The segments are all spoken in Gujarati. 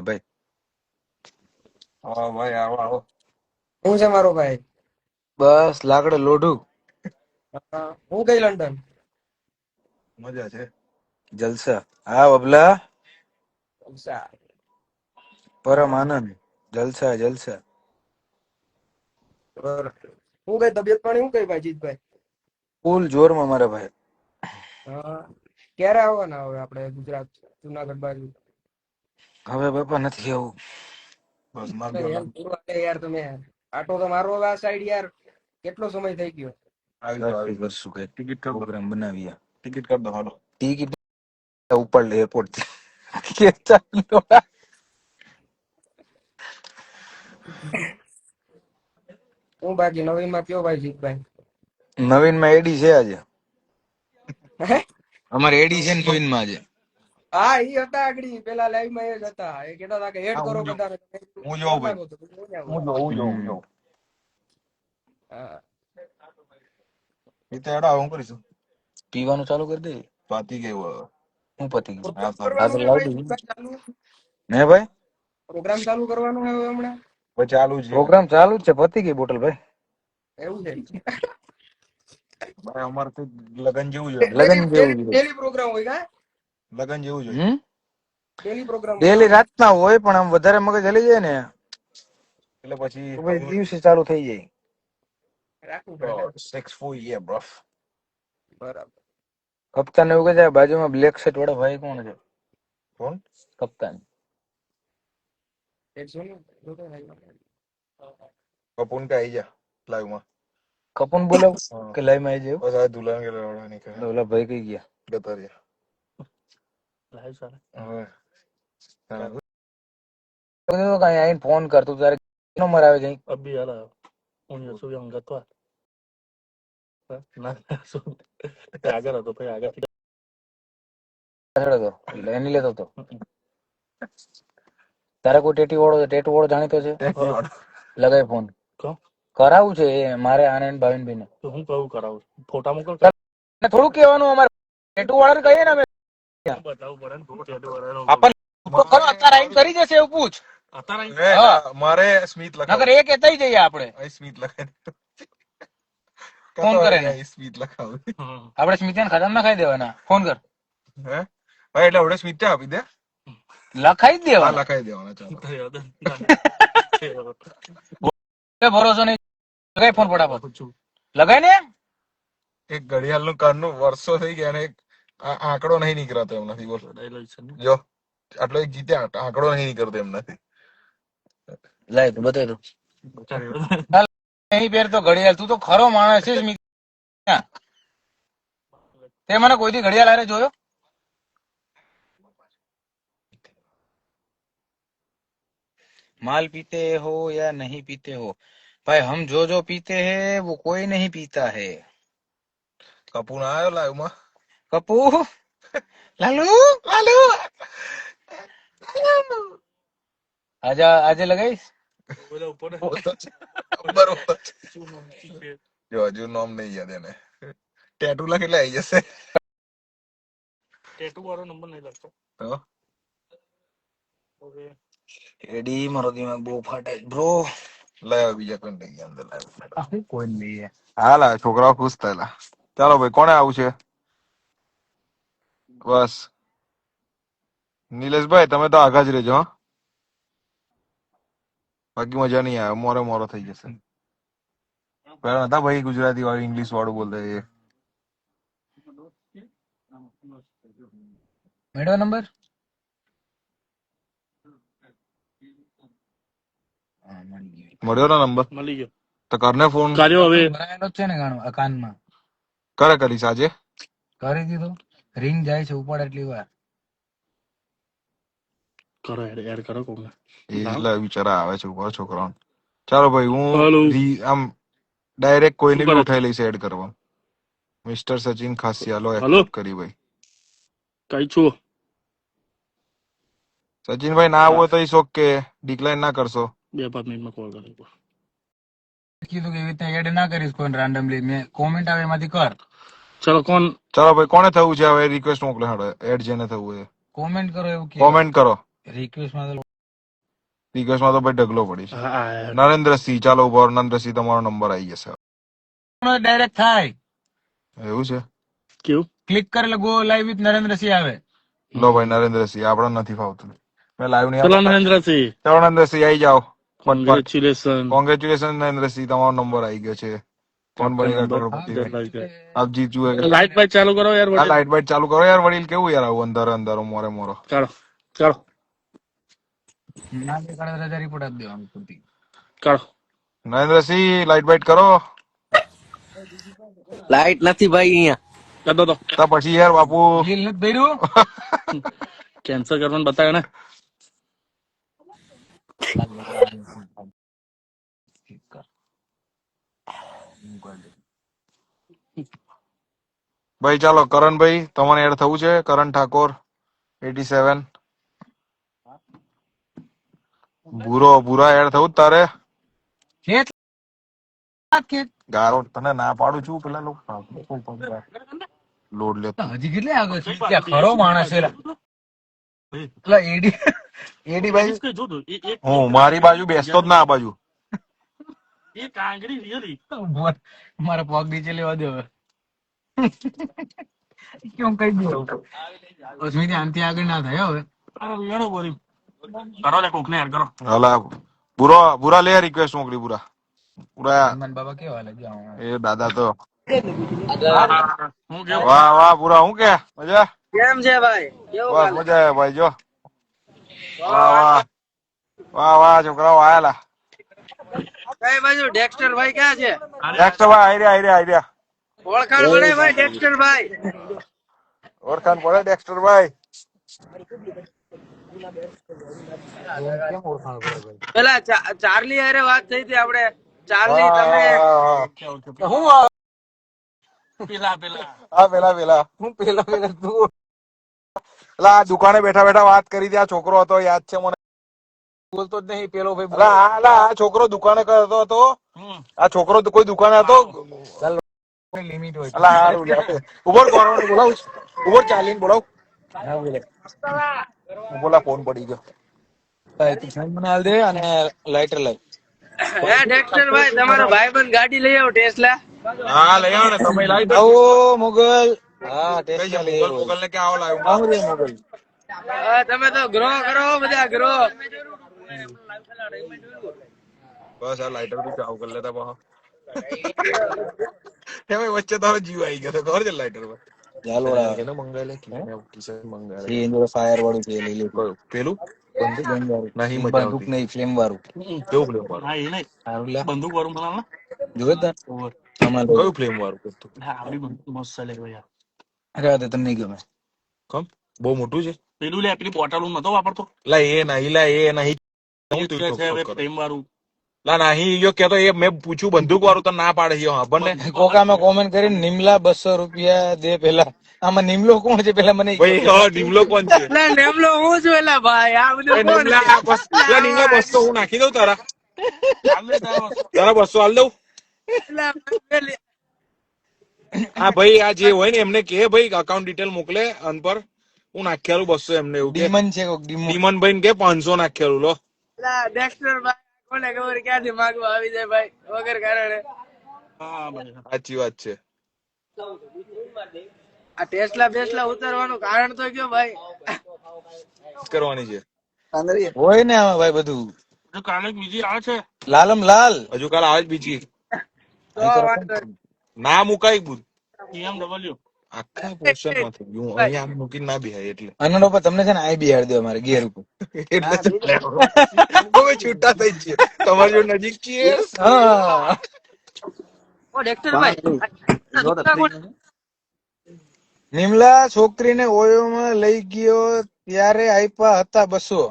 ભાઈ. હા ભાઈ આવો આવો. હું છે મારો ભાઈ? બસ લાકડે લોઢું. હું ગઈ લંડન? મજા છે. જલસા. હા બબલા. જલસા. પરમ આનંદ. જલસા જલસા. હું ગઈ તબિયત પાણી? હું કઈ ભાઈ જીતભાઈ? ફૂલ જોરમાં મારા ભાઈ. ક્યારે આવવાના હવે આપણે ગુજરાત જુનાગઢ બાજુ? હવે બાપા નથી આવું. બસ યાર તમે. આટો તો મારો આ સાઈડ યાર. કેટલો સમય થઈ ગયો? આવી રાત્રિ કરશું ટિકિટ કા પ્રોગ્રામ બનાવીએ. ટિકિટ કર દો હાલો. ટિકિટ ઉપર એરપોર્ટથી. કે ચાલો હું બાકી નવીનમાં કયો ભાઈ જીતભાઈ? નવીનમાં એડી છે આજે. હે? અમારે એડી છે ને નવીનમાં આજે. હા ઈ હતા આગળ. પેલા લાઈવમાં એ જ હતા. એ કહેતા હતા કે એડ કરો હું હું જોઉં ભાઈ. હું જોઉં. હું જો હું જો હા. એ તો એડા હું કરીશું. પીવાનું ચાલુ કરી દે. પાતી ગયું હું પતી છે લાવી ભાઈ ચાલુ? હે ભાઈ? પ્રોગ્રામ ચાલુ કરવાનો હે હમણાં? ભાઈ ચાલુ છે. પ્રોગ્રામ ચાલુ જ છે પતી ગઈ બોટલ ભાઈ. એવું છે? ભાઈ અમારે તો લગન જેવું છે લગન જેવું છે. ડેલી પ્રોગ્રામ હોય કા? લગન જેવું છે હમ? ડેલી પ્રોગ્રામ ડેલી રાતના હોય પણ આમ વધારે મગજ હલી જાય ને. એટલે પછી દિવસે ચાલુ થઈ જાય. રાખવું પડે. સિક્સ ફોર યે બ્રો બરાબર. કપ્તાન એવું કહે છે બાજુમાં બ્લેક શર્ટ વાળા ભાઈ કોણ છે? કોણ? કપ્તાન. કપૂન કે આઈ જા લાઈવમાં કપૂન બોલાવ કે લાઈવમાં આવી જાય બસ આ દુલાન કે રવાડા ની દુલા ઓલા ભાઈ કઈ ગયા. ગતા રહ્યા લાઈવ ચાલે. તો કઈ આઈને ફોન કરતો તારે નંબર આવે કઈ? અભી હાલ હું છું યંગ ગતવા આગળ હતો ભાઈ આગળ ટેટી વાળો જાણીતો છે? ફોન કરાવું છે મારે આનંદ ભાવિનભાઈ ને હું કહું કરાવું ફોટા મોકલ થોડું કેવાનું અમારે કહીએ ને અમે. કરી સ્મિત ખતમ ના ખાઈ દેવાના ફોન કર ભાઈ એટલે આપણે સ્મિત આપી દે લખાઈ દેવા લખાઈ દેવાના. ચાલો ભરોસો નહીં. લગાઈ ફોન પડાવો લગાઈ ને. એક ઘડિયાળનું કાનનું વર્ષો થઈ ગયા ને એક આંકડો નહીં નીકળતો એમનાથી બોલ डायलॉग से જો આટલો એક જીતે આંક- આંકડો નહીં નીકળતો એમનાથી લાય તું બતાવી દઉં बचा रहे નહીં પહેરતો ઘડિયાળ તું તો ખરો માણસ છે સ્મિતા તે મને કોઈથી ઘડિયાળ હારે જોયો माल पीते हो या नहीं पीते हो भाई हम जो जो पीते हैं वो कोई नहीं पीता है કપૂર આવ્યો લાઈવ માં કપુ લાલુ લાલુ આજે આજે લગાઈશ બોલો જો હજુ નામ નહીં યાદ ટેટુ લખ આવી જશે એડી મારો દિમાગ બહુ ફાટે બ્રો લાવ બીજા કોઈ કોઈ હાલા છોકરાઓ ખુશ થયેલા ચાલો ભાઈ કોને આવું છે બસ. નિલેશભાઈ તમે તો આગા જ રહેજો હા. બાકી મજા નહીં આવે મોરે મોરો થઈ જશે. પેલા હતા ભાઈ ગુજરાતી વાળું ઇંગ્લિશ વાળું બોલતા એ. નંબર? મળી ગયો મળ્યો ને નંબર? મળી ગયો. તો કરને ફોન? કર્યો હવે. ભરાયેલો છે ને ગાણું અકાનમાં કરે કરીશ આજે. કરી દીધો. રિંગ જાય છે ઉપાડ એટલી વાર. કરો એડ એડ કરો કોને એટલે બિચારા આવે છે ઉપર છોકરાઓ. ચાલો ભાઈ હું રી- આમ ડાયરેક્ટ કોઈને બી ઉઠાઈ લઈશ એડ કરવા. મિસ્ટર સચિન ખાસિયાલો accept કરી ભાઈ. કઈ છું? સચિનભાઈ ના આવો તો ઈસ ઓકે ડિક્લાઇન ના કરશો. બે પાંચ મિનિટમાં કોલ કરી કીધું કે એવી રીતે એડ ના કરીશ કોઈ રેન્ડમલી મેં કોમેન્ટ આવે એમાંથી કર. ચલો કોણ? ચાલો ભાઈ કોને થવું છે હવે? રિક્વેસ્ટ મોકલે હાડો. એડ જેને થવું છે. કોમેન્ટ કરો એવું કે કોમેન્ટ કરો. રિક્વેસ્ટમાં રિક્વેસ્ટમાં તો ભાઈ ઢગલો પડી છે. નરેન્દ્રસિંહ ચાલો ઊભો નરેન્દ્રસિંહ તમારો નંબર આવી જશે. ડાયરેક્ટ થાય? એવું છે? કેવું? ક્લિક કરે એટલે ગો લાઈવ વિથ નરેન્દ્રસિંહ આવે. લો ભાઈ નરેન્દ્રસિંહ આપણે નથી ફાવતું. મેં લાઈવ નહીં ચલો. નરેન્દ્રસિંહ. ચલો નરેન્દ્રસિંહ આવી જાઓ. કોંગ્રેચ્યુલેશન કોંગ્રેચ્યુલેશન નરેન્દ્રસિંહ તમારો નંબર આવી ગયો છે. કોણ બનેગા કરોડપતિ આપ જીત જુએ લાઈટ બાઈટ ચાલુ કરો યાર વડીલ. લાઈટ બાઈટ ચાલુ કરો. યાર વડીલ કેવું યાર આવું અંદર અંદર મોરે મોરો? ચાલો ચાલો. નરેન્દ્રસિંહ લાઈટ બાઈટ કરો. લાઈટ નથી ભાઈ અહીંયા. તો તો પછી યાર બાપુ નથી ભર્યું? કેન્સલ કરવાનું બતાવે ને. ભાઈ ચાલો કરણભાઈ તમારે એડ થવું છે? કરણ ઠાકોર એટી સેવન ભૂરો ભૂરા એડ થવું જ તારે. ગારો તને ના પાડું છું પેલા લોકો લોડ લેતો હજી કેટલે આગળ છે? ત્યાં ખરો માણસ છે. એટલે એડી એડી ભાઈ હું મારી બાજુ બેસતો જ ના આ બાજુ. એ કાંગડી રિયલી મારા પગ નીચે લેવા દે હવે. કેમ કઈ દઉં અસ્મિત આનથી આગળ ના થાય હવે લેણો બોરી. કરો લે કોકને યાર કરો. હાલા બુરો બુરા લે રિક્વેસ્ટ મોકલી પૂરા પૂરા હનુમાન બાબા કેવા લાગ્યા એ દાદા તો. હું કેવું? વાહ વાહ પૂરા હું કે? મજા? કેમ છે ભાઈ? કેવું બસ મજા આવે ભાઈ જો. વાહ વાહ વાહ. વાહ. છોકરાઓ આયેલા. કઈ બાજુ? ડેક્સ્ટર ભાઈ ક્યાં છે? ડેક્સ્ટર ભાઈ આઈ રહ્યા આઈ રહ્યા આઈ રહ્યા. ઓળખાણ પડે ભાઈ ડેક્સ્ટર ભાઈ ઓળખાણ પડે ડેક્સ્ટર ભાઈ? પેલા ચાર્લી અરે વાત થઈ હતી આપણે. ચાર્લી તમે હું પેલા પેલા. હા પેલા પેલા. હું પેલા પેલા તું પેલા દુકાને બેઠા બેઠા વાત કરી હતી. આ છોકરો હતો યાદ છે મને. બોલતો જ નહીં પેલો ભાઈ અલા આ છોકરો દુકાને કરતો હતો. આ છોકરો કોઈ દુકાને હતો. લિમિટ હોય. અલા હારું લે. ઊભો ગોરવને બોલાવ ઊભો ચાલીને બોલાવ. ના બોલે બોલા ફોન પડી ગયો. ભાઈ તું ફોન મને હાલ દે અને લાઇટર લાવ હે ડેક્સ્ટર ભાઈ તમારો ભાઈબંધ ગાડી લઈ આવો ટેસ્લા. હા લઈ આવો ને તમે લાવી દો આવો મોગલ. હા ટેસ્ટ લઈ મોગલ મોગલ ને ક્યાં આવો લાવ્યો? આવું રે મોગલ. તમે તો ગ્રો કરો બધા ગ્રો બસ આ લાઇટર બી ચાલુ કરી લેતા એમાં વચ્ચે તારો જીવ આવી ગયો ખબર છે લાઇટર પર ચાલો એને મંગાવેલે ટી-શર્ટ મંગાવેલે એ ઇન્દોર ફાયર વાળું છે લઈ લે પેલું બંદૂક વાળું નહીં મજા બંદૂક નહીં ફ્લેમ વાળું કેવું ફ્લેમ વાળું હા એ નહીં સારું લે બંદૂક વાળું બનાવ જોવે તાર ને કયું ફ્લેમ વાળું કરતું હા આપડી બંદૂક મસ્ત ચાલે યાર અરે તે તને નહીં ગમે કમ બહુ મોટું છે પેલું લે પેલી બોટલ નતો વાપરતો લા એ નહીં લા એ નહીં તું ના. પ્રેમ વાળું યો કેતો એ મેં પૂછ્યું બંદૂક વાળું તો ના પાડે યો હા ને કોકામાં કોમેન્ટ કરીને નિમલા બસો રૂપિયા દે પેલા. આમાં નિમલો કોણ છે પેલા મને ભાઈ હા નિમલો કોણ છે? એટલે નિમલો હું છું એલા ભાઈ? આ બધું કોણ નિમલા બસ- લા. નિમલા બસો હું નાખી દઉં તારા. તારા બસો. હાલ દઉં. હા ભાઈ આ જે હોય ને એમને કે ભાઈ અકાઉન્ટ ડિટેલ મોકલે અન પર. હું નાખેલું બસો એમને એવું ડીમન છે કોક ડીમન. નિમન ભાઈ કે પાંચસો નાખેલું લો. ડેક્ટર ભાઈ. કોને ખબર ક્યાંથી માગવા આવી જાય ભાઈ? વગર કારણે. હા સાચી વાત છે. આ ટેસ્લા બેસલા ઉતારવાનું કારણ તો કયો ભાઈ? કરવાની છે. હોય ને ભાઈ બધું. હજુ કાલે બીજી આવે છે. લાલમ લાલ. હજુ કાલ આવે જ બીજી. ના મુકાય બુધ. BMW આખા પોર્શનમાં થઈ ગયું અહીંયા આમ મૂકીને ના બિહાય એટલે. અનનો પર તમને છે ને આઈ બિહાર દો અમારે ગેર ઉપર. એટલે હવે છૂટા થઈ છે તમારી જો નજીક છીએ? હા. ઓ ડોક્ટર ભાઈ? નિમલા છોકરીને ઓયોમાં લઈ ગયો ત્યારે આઈપા હતા બસો.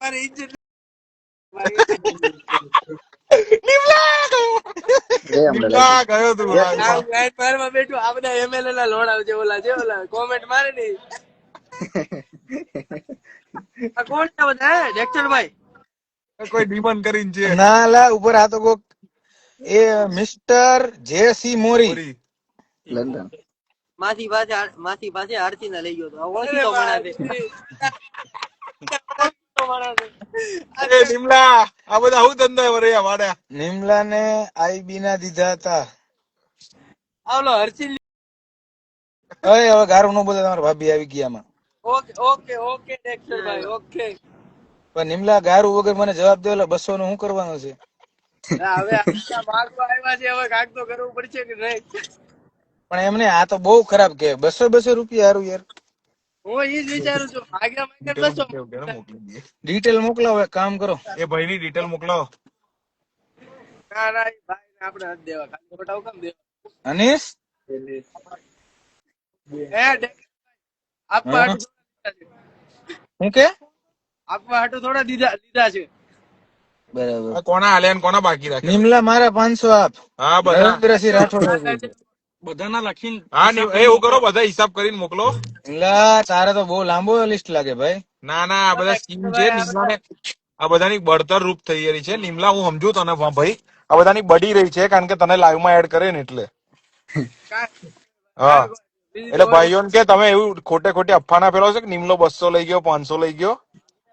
મારી નીકળા ગયો તું આ ગાઈડ પારમાં બેઠું. આ બધા એમએલએ ના લોડ આવજે ઓલા જે ઓલા કોમેન્ટ મારે ની આ કોણ છે બધા ડેક્ટર ભાઈ કોઈ ડિમાન્ડ કરીને છે ના લા ઉપર આ તો કોક એ mister J C Mori. London. માસી પાસે માસી પાસે આરતી ના લઈ ગયો તો. ઓળખી તો મણા છે નિમલા આ બધા હું ધંધા વરે વાડ્યા નિમલા ને આઈબી ના દીધા હતા. આવલો હર્ષિલ અરે હવે ગારું ન બોલે તમારા ભાભી આવી ગયા આમાં ઓકે ઓકે ઓકે ડેક્સર ભાઈ ઓકે. પણ નિમલા ગારું વગર મને જવાબ દે બસો નું શું કરવાનું છે? હવે માગવા આવ્યા છે હવે કાક તો કરવું પડશે કે નહીં? પણ એમને આ તો બહુ ખરાબ કે બસો બસો રૂપિયા હારું યાર. હું ઈ જ વિચારું છું. માગ્યા માગ્યા બસો ડિટેલ મોકલાવો એક કામ કરો. એ ડિટેલ મોકલાવો. ના ના ભાઈ આપણે નથી દેવા. ખાલી ખોટા કેમ દેવા. અનીશ? હે આપવા હા. હાટુ થોડા દીધા છે. શું કે? આપવા હાટુ થોડા દીધા લીધા છે. બરાબર. કોના આલ્યા ને કોના બાકી રાખે? નિમલા મારા પાંચસો આપ. હા બરાબર રાઠોડ. બધાના લખીને હા એવું કરો બધા હિસાબ કરીને મોકલો. નિમલા તારે તો બહુ લાંબો લિસ્ટ લાગે ભાઈ. ના ના આ બધા સ્કીમ છે નિમલાને આ બધાની બળતર રૂપ થઈ રહી છે. નિમલા હું સમજુ તને ભાઈ. આ બધાની બડી રહી છે કારણ કે તને લાઈવમાં એડ કરે ને એટલે. હા. એટલે ભાઈઓ ભાઈઓને કે તમે એવું ખોટે ખોટે અફાના ફેલો છો કે નિમલો બસો લઈ ગયો પાંચસો લઈ ગયો?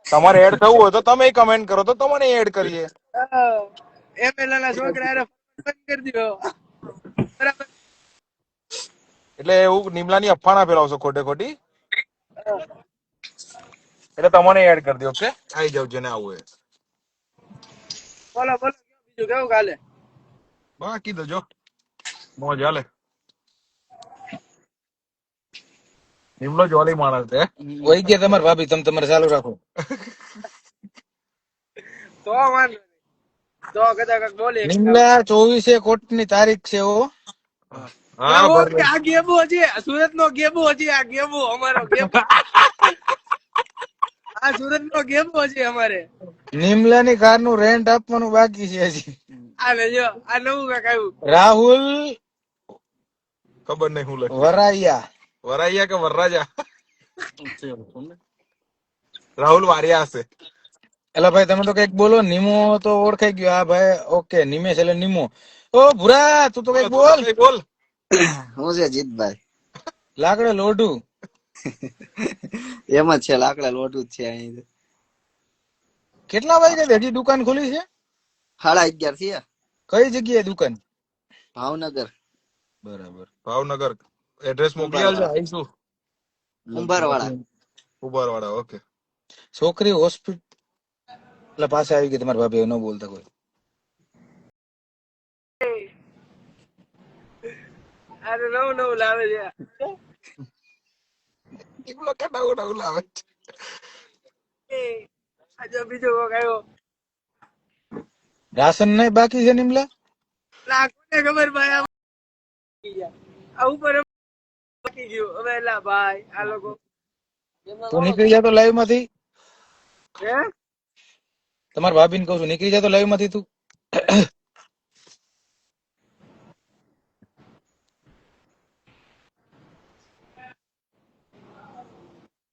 તમારે એડ થવું હોય તો તમે કમેન્ટ કરો તો તમને એડ કરીએ. એ ના છોકરા કરી દો બરાબર. એટલે એવું નિમલાની અફાણા ફેલાવશો ખોટે ખોટી? એટલે તમને એડ કરી દો ઓકે આવી જાવ જેને આવું હોય. બોલો બોલો બીજું કેવું કાલે બાકી તો જો મોજ હાલે. નિમલો જોલી માણસ છે વહી ગયા તમારે ભાભી તમે તમારે ચાલુ રાખો. તો વાંધો તો કદાચ બોલે નિમલા ચોવીસે કોટની તારીખ છે ઓ હા. આ ગેબો છે? સુરત નો ગેબો છે આ ગેબો અમારો ગેબો આ સુરત નો ગેબો છે અમારે. નિમલા ની કારનું રેન્ટ આપવાનું બાકી છે હજી. આ ને આ નવું કાંઈક આવ્યું. રાહુલ ખબર નહીં હું લખ્યું વરાયા વરાઈયા કે વરરાજા. રાહુલ વારિયા હશે. એલા ભાઈ તમે તો કંઈક બોલો નિમો તો ઓળખાઈ ગયો. આ ભાઈ ઓકે નિમેશ એટલે નિમો. ઓ ભૂરા તું તો કંઈક બોલ. બોલ. હું છે જીતભાઈ લાકડે લોઢું. એમ જ છે લાકડા લોટું જ છે અહીં કેટલા વાગે હજી દુકાન ખુલી છે? સાડા અગિયાર થયા. કઈ જગ્યાએ દુકાન? ભાવનગર. બરાબર. ભાવનગર. એડ્રેસ મોકલી આલજો આવીશું. ઉંભાર વાળા ઓકે છોકરી હોસ્પિટલ પાસે આવી ગઈ તમારા ભાભી ન બોલતા કોઈ. અરે નવું નવું લાવે છે. નિમલો કે નવું નવું લાવે છે. એ, આ જો બીજો કોક આવ્યો. રાશન નહીં બાકી છે નિમલા? ના કોને ખબર ભાઈ આ ઉપર બાકી ગયું. હવે એલા ભાઈ આ લોકો. તું નીકળી જા તો લાઈવમાંથી હે? તમાર ભાભી ને કહું છું નીકળી જા તો લાઈવમાંથી તું હા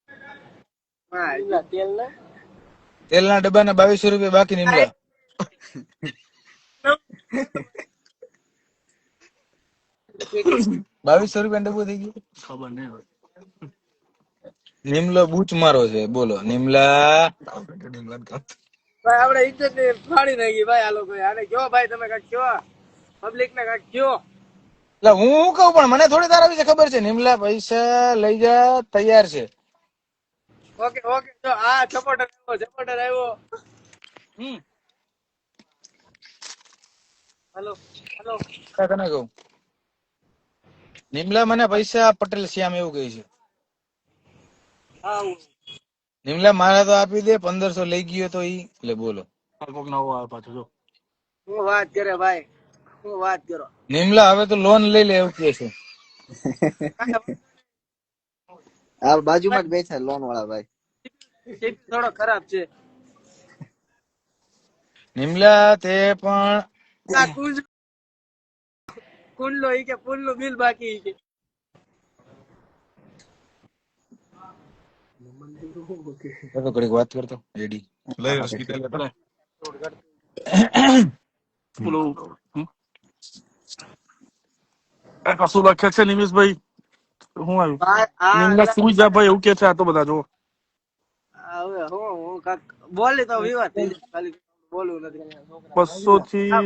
તેલ ને તેલના? ડબ્બાના બાવીસો રૂપિયા બાકી નીમલા બાવીસો રૂપિયા ડબ્બો થઈ ગયો? ખબર નહીં. નિમલો બૂચ મારો છે બોલો. નિમલા. ભાઈ આપણે ઇજ્જત ને ફાડી નાખી ભાઈ આ લોકો આને કયો ભાઈ તમે કાંઈક કયો? પબ્લિક ને કાક કયો? એટલે હું કઉ કહું પણ મને થોડી તારા વિશે ખબર છે. નિમલા પૈસા લઈ જા તૈયાર છે. ઓકે ઓકે જો આ સપોર્ટર આવ્યો સપોર્ટર આવ્યો હમ. Hello hello. કા તને કહું? નિમલા મને પૈસા પટેલ શ્યામ એવું કહે છે. હા નિમલા મારા તો આપી દે પંદરસો લઈ ગયો તો ઈ. એટલે બોલો. કોક નવો આવે પાછો જો. હું વાત કરે ભાઈ હું વાત કરો. નિમલા હવે તો લોન લઈ લે એવું કે છે. આ બાજુમાં જ બેઠા લોન વાળા ભાઈ. થોડો ખરાબ છે. નિમલા તે પણ આ કુંડલો ઈ કે પુલનું બિલ બાકી ઈ કે. તો ઘડીક વાત કરતો લઈ પેલું કશું લખે છે નિમેશભાઈ શું આવ્યું? ભાઈ સુઈ જા ભાઈ એવું કે છે આ તો બધા જો હવે હું હું કાક બોલી તો વિવાદ થઈ ખાલી બોલવું નથી. બસો થી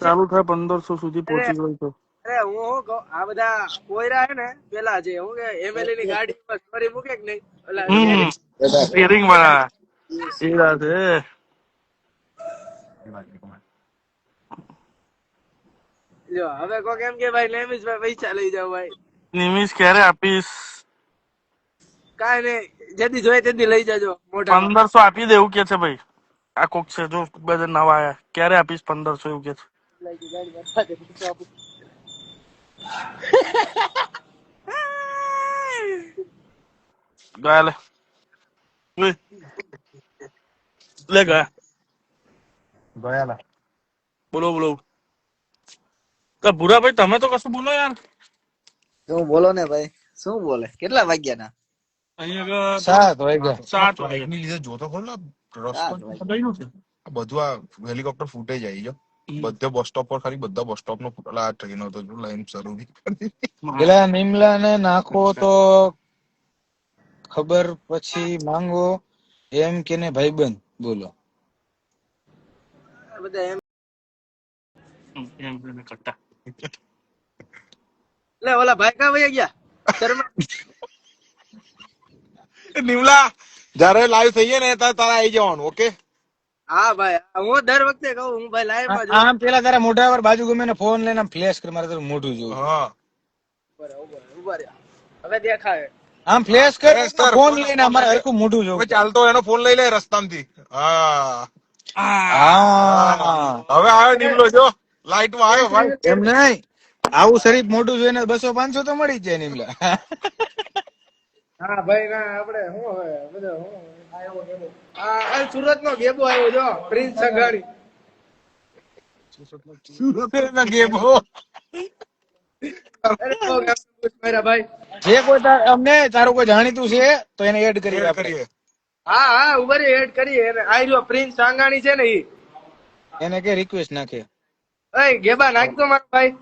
ચાલુ થાય પંદરસો સુધી પહોંચી ગયો તો. અરે હું હું કહું? આ બધા કોયરા હે ને પેલા જે હું કે એમએલએ ની ગાડી પર સ્ટોરી મૂકે કે નહીં? ઓલા સ્ટીરિંગ વાળા. સીધા છે. હે જો હવે કોક એમ કે ભાઈ લેમિસ ભાઈ પૈસા લઈ જાવ ભાઈ. નિમિષ ક્યારે આપીશ? કાંઈ નહીં જેથી જોઈએ તેથી લઈ જજો મોઢા પંદરસો આપી દે એવું કે છે ભાઈ. આ કોક છે જો બધા નવા આયા. ક્યારે આપીશ પંદરસો એવું કે છે. ગયા લે. લે ગયા ગયા બોલો બોલો. ભૂરા ભાઈ તમે તો કશું બોલો યાર. શું બોલો ને ભાઈ? શું બોલે? કેટલા સાત વાગ્યા. સાત વાગે લીધે જોતો ખરો ને. બધું આ હેલિકોપ્ટર ફૂટેજ આવી બધે બસ સ્ટોપ પર ખાલી બધા બસ સ્ટોપ નો ફૂટેલા આ ટ્રેન હતો લાઈન શરૂ પેલા નિમલા ને નાખો તો ખબર પછી માંગો. એમ કે ને ભાઈબંધ બોલો. બધા એમ એમ કટ્ટા લે ઓલા ભાઈ કા વયા ગયા? શર્મા નિમલા જ્યારે લાઈવ થઈએ ને ત્યારે તારા આવી જવાનું ઓકે હા ભાઈ. હું દર વખતે કહું હું ભાઈ લાઈવમાં આમ પેલા તારા મોઢા પર બાજુ ગમે ને ફોન લઈને ફ્લેશ કરી મારે તારું મોઢું જોવું. હા. હવે દેખાય આમ ફ્લેશ કર. ફોન લઈને અમારે હરખું મોઢું જોવું. ચાલતો એનો ફોન લઈ લે રસ્તામાંથી. હા. હા. હવે આવ્યો નિમલો જો. લાઈટમાં આવ્યો ભાઈ. એમ નહીં. આવું શરીફ મોઢું જોઈને બસો પાંચસો તો મળી જ જાય નિમલા હા ભાઈ ના આપડે શું હવે? બધો હું આવ્યો આ આ સુરત નો ગેબો આવ્યો જો પ્રિન્સ સુરત જે કોઈ અમને તારું કોઈ જાણીતું છે તો એને એડ કરી કરીએ. હા હા ઊભા રહી એડ કરીએ આ રહ્યો પ્રિન્સ સાંગાણી છે ને ઈ. એને કે રિક્વેસ્ટ નાખે. એય ગેબા નાખતો મારો ભાઈ.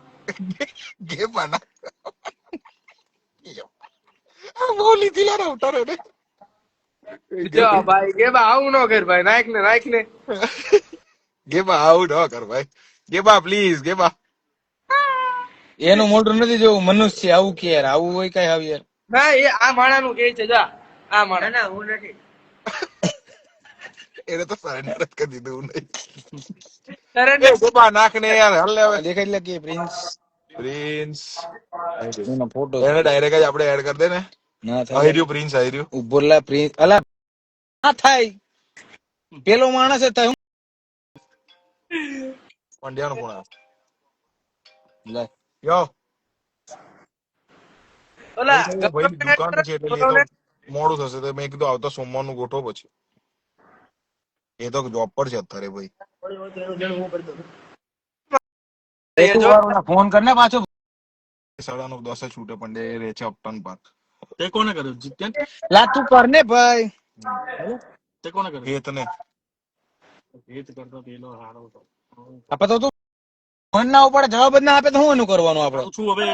ગેમ આના બોલી થી રે ઉતારો ને જો ભાઈ ગેબા આવું ન કર ભાઈ નાખ ને નાખ ને ગેબા આવું ન કર ભાઈ. ગેબા પ્લીઝ ગેબા. એનું મોઢું નથી જોવું મનુષ્ય આવું કે યાર આવું હોય કઈ આવી યાર. ના એ આ માણા નું કે છે જા આ માણા. ના હું નથી. એને તો સરેન્ડર જ કરી દીધું નહીં. સરેન્ડર ગોબા નાખને નાખ ને યાર હલ્લે લે હવે. દેખાય એટલે કે પ્રિન્સ પ્રિન્સ એનો ફોટો એને ડાયરેક્ટ જ આપણે એડ કરી દે ને. ના થાય આહિર્યું પ્રિન્સ આહિર્યું ઉભોલા પ્રિન્સ અલા ના થાય. પેલો માણસ હે થાય. પંડ્યાનો ફોન આવ્યો. લે. યો. ઓલા ભાઈ દુકાન છે એટલે મોડું થશે. તો મેં કીધું આવતા સોમવારનું ગોઠવો પછી. એ તો જોબ પર છે અત્યારે ભાઈ. ફોન કરને પાછો. સાડા નવ દસે છૂટે પંડે એ રહે છે અપટન પાર્ક તે કોને કર્યો જીત્યા લા તું કરને ભાઈ. તે કોને કર્યો એ તને એ કરતો પેલો હારો હતો. આપે તો તું ફોન ના ઉપર જવાબ જ ના આપે તો હું એનું કરવાનું આપડે? શું હવે.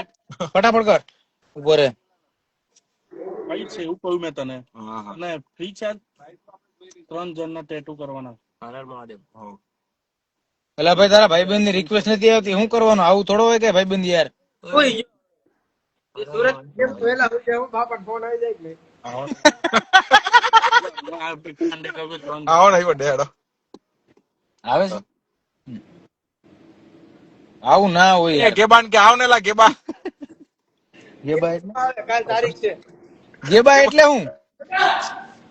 ફટાફટ કર. ઊભો રે. કઈ છે એવું કહ્યું મેં તને. અને ફ્રી છે ત્રણ ત્રણ જણના ટેટુ કરવાના. હવ. પેલા ભાઈ તારા ભાઈબંધની રિક્વેસ્ટ નથી આવતી. શું કરવાનું? આવું થોડો હોય કે ભાઈબંધ યાર? કોઈ ગયો. એ સુરત કેમ પહેલા હું બાપા ફોન આવી જાય કે છે? ના હોય ગેબાન કે આવ ને લા ગેબા. ગેબા એટલે? કાલ તારીખ છે. ગેબા એટલે હું?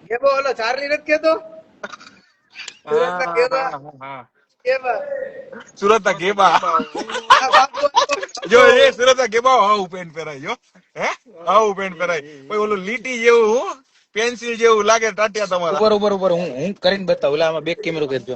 ગેબો ઓલો ચાર્લી નથી કેતો હા, હા. સુરત ના ગેબા જો એ સુરત ના ગેબા આવું પેન્ટ પહેરાય જો હે? આવું પેન્ટ પહેરાય. પછી ઓલું લીટી જેવું પેન્સિલ જેવું લાગે ટાટિયા તમારા. ઉપર ઉપર ઉપર હું હું કરીને બતાવું. ઓલા આમાં બેક કેમેરો કરજો